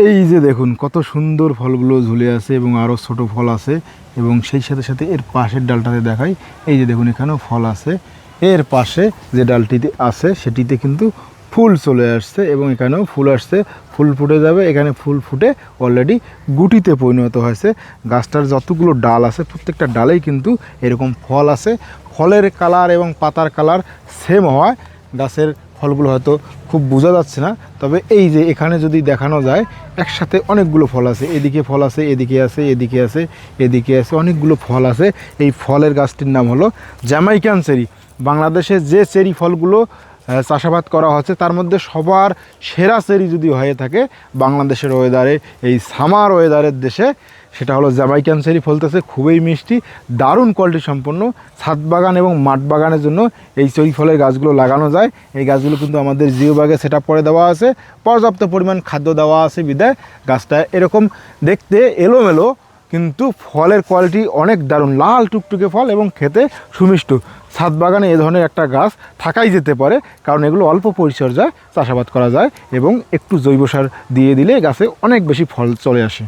এই যে দেখুন, কত সুন্দর ফলগুলো ঝুলে আছে এবং আরও ছোট ফল আছে এবং সেই সাথে সাথে এর পাশের ডালটাতে দেখাই। এই যে দেখুন, এখানেও ফল আছে। এর পাশে যে ডালটিতে আছে, সেটিতে কিন্তু ফুল চলে আসছে এবং এখানেও ফুল আসছে। ফুল ফুটে যাবে, এখানে ফুল ফুটে অলরেডি গুটিতে পরিণত হয়েছে। গাছটার যতগুলো ডাল আছে, প্রত্যেকটা ডালেই কিন্তু এরকম ফল আছে। ফলের কালার এবং পাতার কালার সেম হওয়ায় গাছের ফলগুলো হয়তো খুব বোঝা যাচ্ছে না। তবে এই যে এখানে যদি দেখানো যায়, একসাথে অনেকগুলো ফল আছে। এদিকে ফল আছে, এদিকে আছে এদিকে আছে এদিকে আছে, অনেকগুলো ফল আছে। এই ফলের গাছটির নাম হলো জ্যামাইকান চেরি। বাংলাদেশে যে চেরি ফলগুলো চাষাবাদ করা হচ্ছে, তার মধ্যে সবার সেরা চেরি যদি হয়ে থাকে, বাংলাদেশের ওয়েদারে এই সামার ওয়েদারের দেশে সেটা হলো জ্যামাইকান চেরি ফলতেছে, খুবই মিষ্টি, দারুণ কোয়ালিটি সম্পন্ন, ছাদ বাগান এবং মাঠ বাগানের জন্য এই চেরি ফলের গাছগুলো লাগানো যায়। এই গাছগুলো কিন্তু আমাদের জিও বাগে সেট করে দেওয়া আছে, পর্যাপ্ত পরিমাণ খাদ্য দেওয়া আছে বিদায়। গাছটা এরকম দেখতে এলোমেলো, কিন্তু ফলের কোয়ালিটি অনেক দারুণ, লাল টুকটুকে ফল এবং খেতে সুমিষ্ট। ছাদ বাগানে এ ধরনের একটা গাছ থাকাই যেতে পারে, কারণ এগুলো অল্প পরিচর্যায় চাষাবাদ করা যায় এবং একটু জৈব সার দিয়ে দিলে গাছে অনেক বেশি ফল চলে আসে।